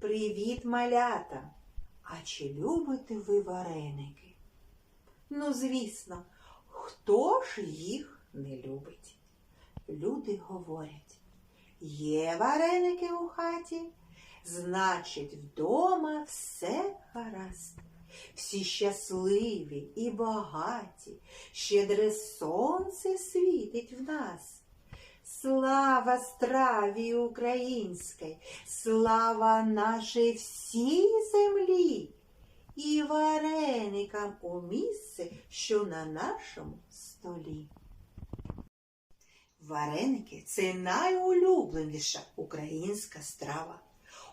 Привіт, малята! А чи любите ви вареники? Ну, звісно, хто ж їх не любить? Люди говорять, є вареники у хаті, значить, вдома все гаразд. Всі щасливі і багаті, щедре сонце світить в нас. Слава страві українській, слава нашій всій землі і вареникам у місце, що на нашому столі. Вареники це найулюбленіша українська страва.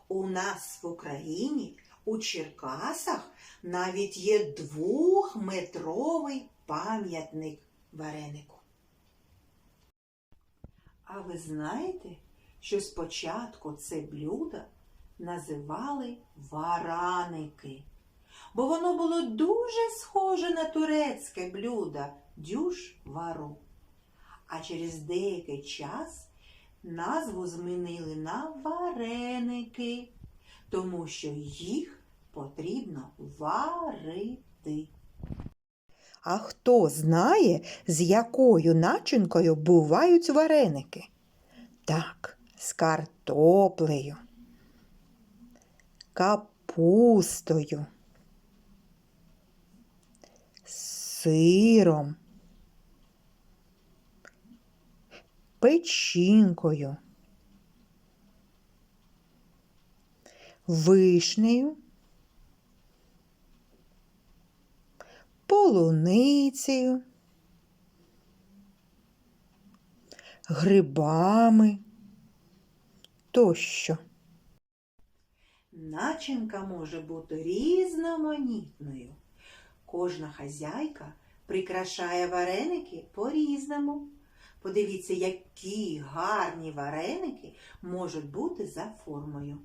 У нас в Україні, у Черкасах, навіть є двохметровий пам'ятник варенику. А ви знаєте, що спочатку це блюдо називали вараники, бо воно було дуже схоже на турецьке блюдо дюш вару. А через деякий час назву змінили на вареники, тому що їх потрібно варити. А хто знає, з якою начинкою бувають вареники? Так, з картоплею, капустою, сиром, печінкою, вишнею полуницею, грибами тощо. Начинка може бути різноманітною. Кожна хазяйка прикрашає вареники по-різному. Подивіться, які гарні вареники можуть бути за формою.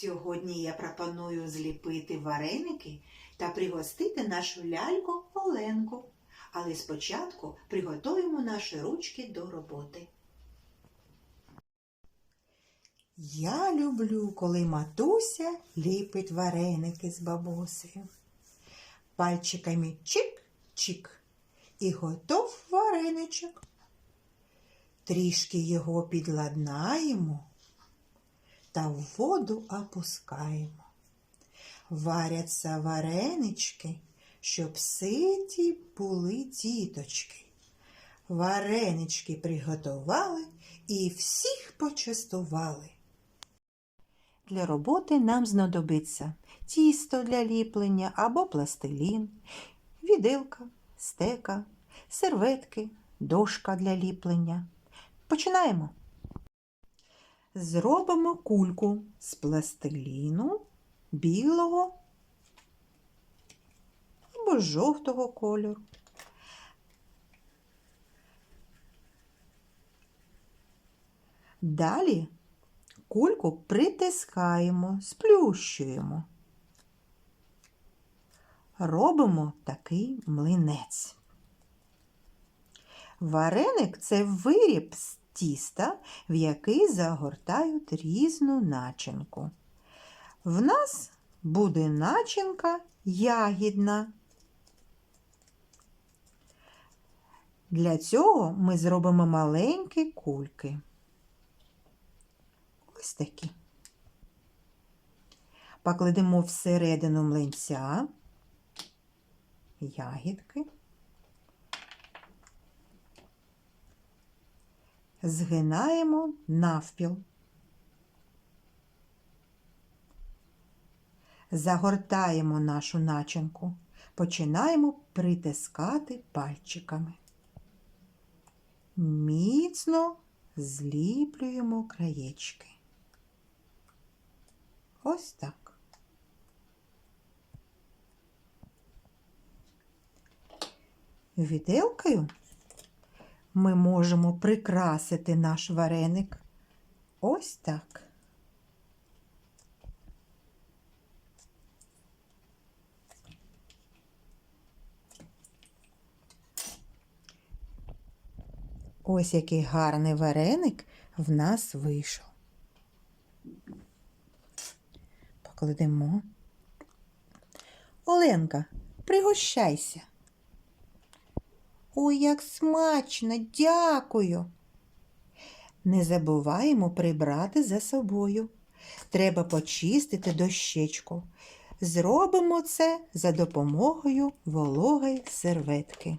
Сьогодні я пропоную зліпити вареники та пригостити нашу ляльку Оленку. Але спочатку приготуємо наші ручки до роботи. Я люблю, коли матуся ліпить вареники з бабусею. Пальчиками чик-чик і готов вареничок. Трішки його підладнаємо та в воду опускаємо. Варяться варенички, щоб ситі були діточки. Варенички приготували і всіх почастували. Для роботи нам знадобиться тісто для ліплення або пластилін, відилка, стека, серветки, дошка для ліплення. Починаємо. Зробимо кульку з пластиліну білого або жовтого кольору. Далі кульку притискаємо, сплющуємо. Робимо такий млинець. Вареник це виріб з тіста, в який загортають різну начинку. В нас буде начинка ягідна. Для цього ми зробимо маленькі кульки. Ось такі. Покладемо всередину млинця ягідки. Згинаємо навпіл. Загортаємо нашу начинку, починаємо притискати пальчиками. Міцно зліплюємо краєчки. Ось так. Віделкою ми можемо прикрасити наш вареник. Ось так. Ось який гарний вареник в нас вийшов. Покладемо. Оленка, пригощайся. Ой, як смачно, дякую. Не забуваємо прибрати за собою. Треба почистити дощечку. Зробимо це за допомогою вологої серветки.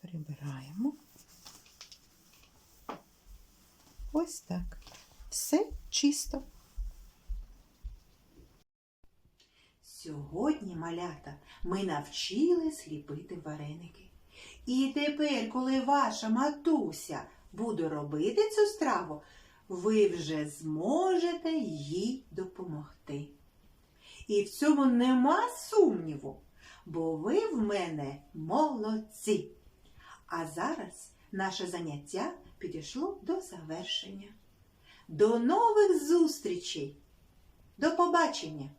Прибираємо. Ось так. Все чисто. Сьогодні, малята, ми навчились ліпити вареники. І тепер, коли ваша матуся буде робити цю страву, ви вже зможете їй допомогти. І в цьому нема сумніву, бо ви в мене молодці. А зараз наше заняття підійшло до завершення. До нових зустрічей! До побачення!